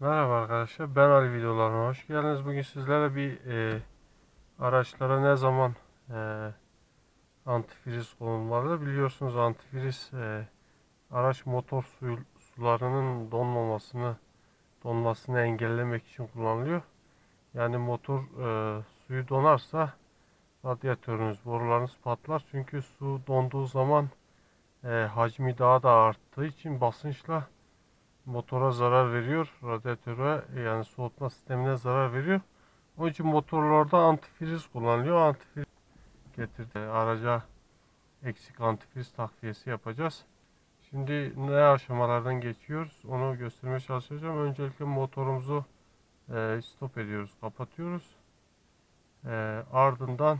Merhaba arkadaşlar, ben Ali videolarına hoş geldiniz. Bugün sizlere bir e, araçlara ne zaman e, antifriz konulmalı biliyorsunuz antifriz e, araç motor suyu, sularının donmamasını donmasını engellemek için kullanılıyor. Yani motor e, suyu donarsa radyatörünüz, borularınız patlar. Çünkü su donduğu zaman e, hacmi daha da arttığı için basınçla motora zarar veriyor. Radyatöre yani soğutma sistemine zarar veriyor. Onun için motorlarda antifriz kullanılıyor. Antifriz getirdi. Araca eksik antifriz takviyesi yapacağız. Şimdi ne aşamalardan geçiyoruz onu göstermeye çalışacağım. Öncelikle motorumuzu e, stop ediyoruz, kapatıyoruz. E, ardından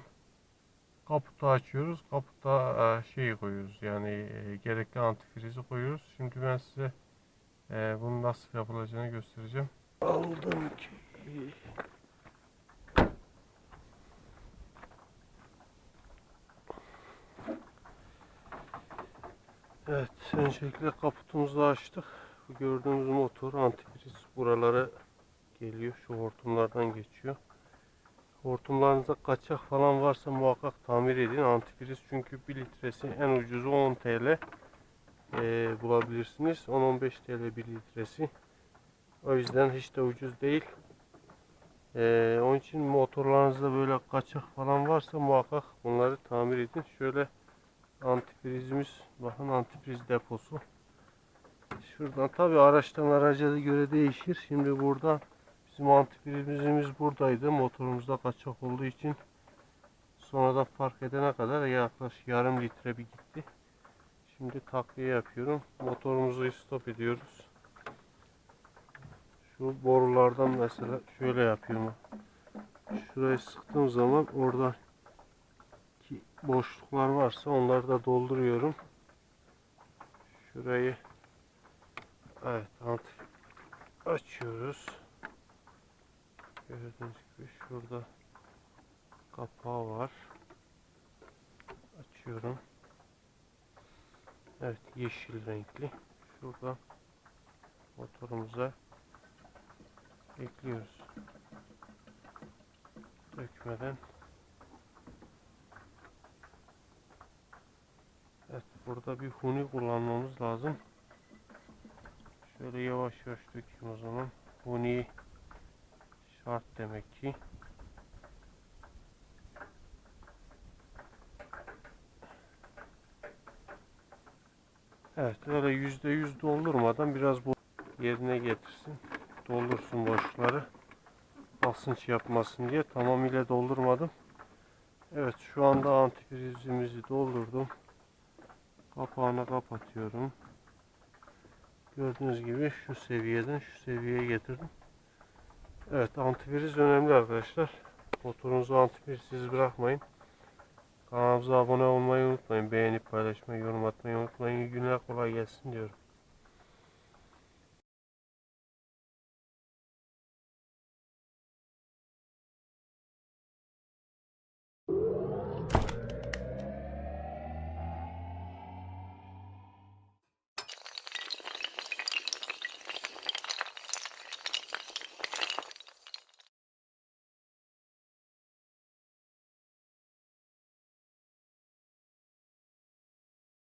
kaputu açıyoruz. Kaputa e, şeyi koyuyoruz. Yani e, gerekli antifrizi koyuyoruz. Şimdi ben size ee, bunu nasıl yapılacağını göstereceğim. Aldım ki. Evet, öncelikle kaputumuzu açtık. Bu gördüğünüz motor antifriz buralara geliyor. Şu hortumlardan geçiyor. Hortumlarınızda kaçak falan varsa muhakkak tamir edin. Antifriz çünkü 1 litresi en ucuzu 10 TL e, bulabilirsiniz. 10-15 TL 1 litresi. O yüzden hiç de ucuz değil. E, onun için motorlarınızda böyle kaçak falan varsa muhakkak bunları tamir edin. Şöyle antifrizimiz, bakın antifriz deposu. Şuradan tabi araçtan araca göre değişir. Şimdi burada bizim antifrizimiz buradaydı. Motorumuzda kaçak olduğu için sonra da fark edene kadar yaklaşık yarım litre bir gitti. Şimdi takviye yapıyorum. Motorumuzu stop ediyoruz. Şu borulardan mesela şöyle yapıyorum. Şurayı sıktığım zaman orada ki boşluklar varsa onları da dolduruyorum. Şurayı evet açıyoruz. Gördüğünüz gibi şurada kapağı var. Açıyorum. Evet yeşil renkli. Şurada motorumuza ekliyoruz. Dökmeden. Evet burada bir huni kullanmamız lazım. Şöyle yavaş yavaş dökeyim o zaman. Huni şart demek ki. Evet öyle yüzde yüz doldurmadan biraz bu yerine getirsin. Doldursun boşlukları. Basınç yapmasın diye tamamıyla doldurmadım. Evet şu anda antifrizimizi doldurdum. Kapağını kapatıyorum. Gördüğünüz gibi şu seviyeden şu seviyeye getirdim. Evet antifriz önemli arkadaşlar. Motorunuzu antifrizsiz bırakmayın. Kanalımıza abone olmayı unutmayın. Beğenip paylaşmayı, yorum atmayı unutmayın. Günler kolay gelsin diyorum.